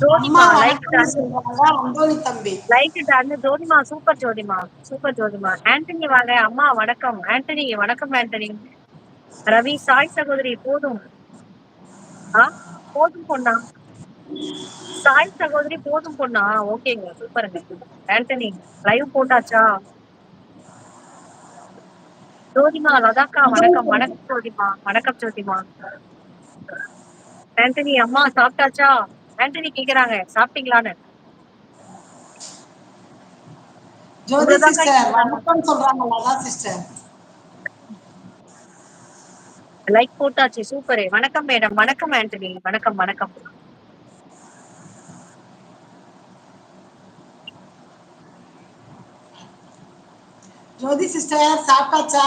ஜோதிமா like தம்பி. Like done ஜோதிமா super ஜோதிமா சூப்பர் ஜோதிமா ஆண்டனி வாங்க அம்மா வணக்கம். ஆண்டனி வணக்கம் ஆண்டனி. ரவி சாய் சகோதரி போதும். ஆ போதும் பொண்ணா? சாய் சகோதரி போதும் பொண்ணா? ஓகேங்க சூப்பருங்க ஆண்டனி லைவ் போட்டாச்சா? ஜோதிமா லதாக்கா வணக்கம். வணக்கம் ஜோதிமா வணக்கம் ஜோதிமா ஆண்டனி அம்மா சாப்பிட்டாச்சா? ஆண்டனி கேக்குறாங்க சாப்பிட்டீங்களான்னு. ஜோதி சிஸ்டர் வணக்கம் லைக் போட்டாச்சு சூப்பரு. வணக்கம் மேடம் வணக்கம் ஆண்டனி வணக்கம் வணக்கம். ஜோதி சிஸ்டர் சாப்பிட்டாச்சா?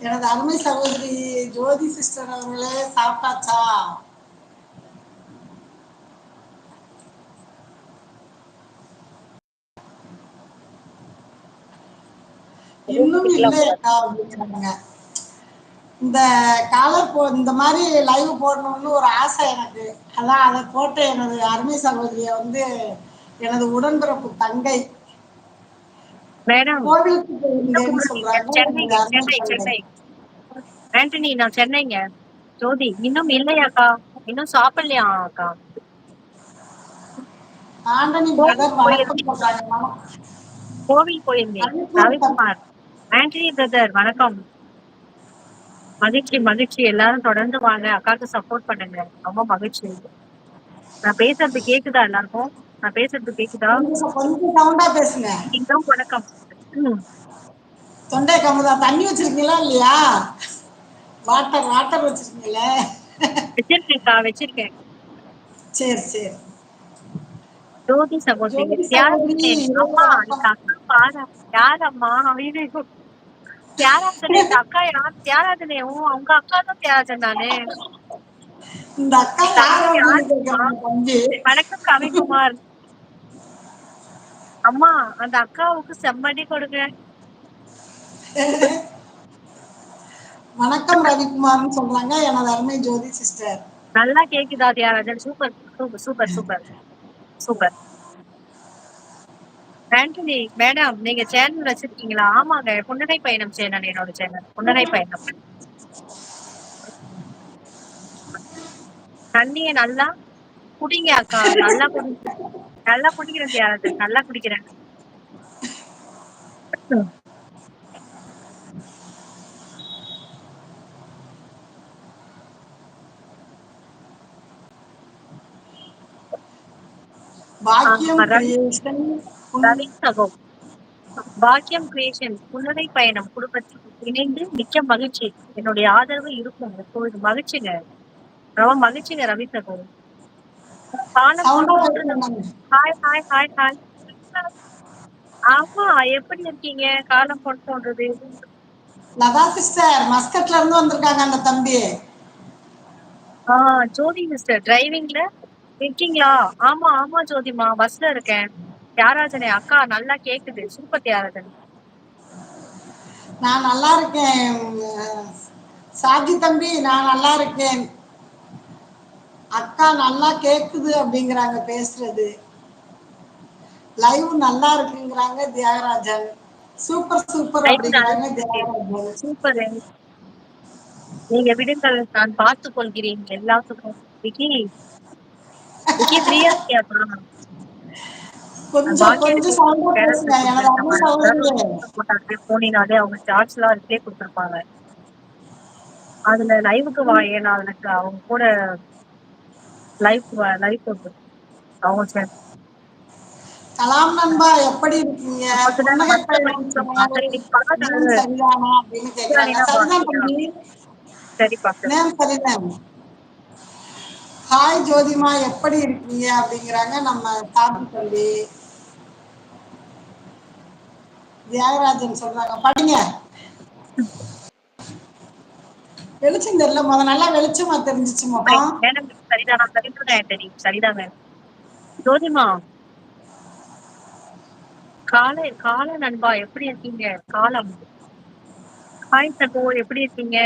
எனது அருமை சகோதரி ஜோதி சிஸ்டர் அவர்களே சாப்பிட்டாச்சா? இன்னும் இல்லை அக்கா அப்படிங்கிறாங்க இந்த காலர் போ இந்த மாதிரி லைவ் போடணும்னு ஒரு ஆசை எனக்கு. அதான் அதை போட்டு எனது அருமை சகோதரிய வந்து எனது உடன்பிறப்பு தங்கை மேடம் கோவிலுக்கு எந்த போயிருந்தேன்னு ஊரு நீங்க சொல்றாங்க எனது அருமை சென்னை தங்கை சென்னை ஆண்டனி நான் சென்னைங்க. ஜோதி இன்னும் இல்லையாக்கா? இன்னும் சாப்பிடலையா அக்கா? கோவில் போயிருந்தேன். ரவிக்குமார் ஆண்டனி பிரதர் வணக்கம். மகிழ்ச்சி மகிழ்ச்சி. எல்லாரும் தொடர்ந்து வாங்க. அக்காவுக்கு சப்போர்ட் பண்ணுங்க. ரொம்ப மகிழ்ச்சி. நான் பேசுறது கேக்குதா எல்லாருக்கும்? நான் பேசுறது கேக்குதா? கொஞ்சம் சவுண்டா பேசுங்க. இன்னும் வணக்கம். தொண்டை கமுதா தண்ணி வச்சிருக்கீங்களா இல்லையா? Water water வச்சிருக்கீங்களே. வச்சிருக்கேன்க்கா வச்சிருக்கேன். சரி சரி. ஜோதி சகோதரி அம்மா பாரு. ஐயோ. தியாகராஜனே இந்த அக்கா யார்? தியாகராஜனே ஓ அவங்க அக்கா தான் தியாகராஜன் தானே இந்த அக்கா இந்த யார் அக்கா அப்படின்னு யாரும்மா கேட்கிறாங்க தம்பி. வணக்கம் கவிக்குமார் அம்மா அந்த அக்காவுக்கு செம்மடி கொடுங்க. வணக்கம் ரவிக்குமார்னு சொல்றாங்க. எனது அருமை ஜோதி சிஸ்டர். நல்லா கேக்குதா Thiyagarajan super super super super. Super. Antony madam நீங்க சேனல் வச்சிருக்கீங்களா? ஆமாங்க புன்னகை பயணம் சேனல் என்னோட சேனல். புன்னகை பயணம். தண்ணிய நல்லா குடிங்க அக்கா. நல்லா குடிங்க. நல்லா குடிக்கிறேன் தியாகராஜன் நல்லா குடிக்கிறேன். பாக்கியம் கிரியேஷன் புன்னகை பயணம். குடும்பத்தில் இணைந்து மிக்க மகிழ்ச்சி. என்னுடைய ஆதரவு இருக்கும். எப்பொழுது மகிழ்ச்சிங்க. ரொம்ப மகிழ்ச்சிங்க ரவி சகோ காலம் சவுண்டா பொண்ணு பேசுறாங்க ஹாய் ஹாய் ஹாய் ஹாய் ஆமா எப்படி இருக்கீங்க? காலம் பொன் போன்றது லதா சிஸ்டர் மஸ்கட்ல இருந்து வந்திருக்காங்க அந்த தம்பி. ஆ ஜோதி மிஸ்டர் டிரைவிங்ல இருக்கீங்களா? ஆமா ஆமா ஜோதிமா பஸ்ல இருக்கேன். தியாகராஜனே அக்கா நல்லா கேக்குது. சூப்பர் தியாகராஜன். நான் நல்லா இருக்கேன். சாஜி தம்பி நான் நல்லா இருக்கேன். அக்கா நல்லா கேக்குது அப்படிங்கிறாங்க பேசுறது. லைவ் நல்லா இருக்குங்கிறாங்க தியாகராஜன். சூப்பர் சூப்பர் அப்படிங்கிறாங்க இருக்கு. தியாகராஜன். சூப்பர் நீங்க விடுங்கள் நான் பார்த்துக் கொள்கிறேன் எல்லாத்துக்கும். விக்கி. விக்கி ஃப்ரீயா இருக்கியாப்பா? கொஞ்சம் கொஞ்சம் சவுண்டா பேசுங்க. அம்மா போனினாலே அவங்க சார்ஜ் எல்லாம் ரிப்ளே கொடுத்துருப்பாங்க. அதுல லைவுக்கு வா ஏன்னா எனக்கு அவங்க கூட லைவ் போட்டு அவங்க சரி கலாம் நண்பா எப்படி இருக்கீங்க? ஹாய் ஜோதிமா எப்படி இருக்கீங்க? அப்படிங்கிறாங்க நம்ம தாத்தி தம்பி. தியாகராஜன் சொல்றாங்க. படிங்க. வெளிச்சம் தெரியல முத நல்லா வெளிச்சமா தெரிஞ்சிச்சு முகம் சரிதான் சரிதானா தெரியும் சரிதாங்க. ஜோதிமா காலை காலை நண்பா எப்படி இருக்கீங்க? காலம். ஹாய் சகோ எப்படி இருக்கீங்க?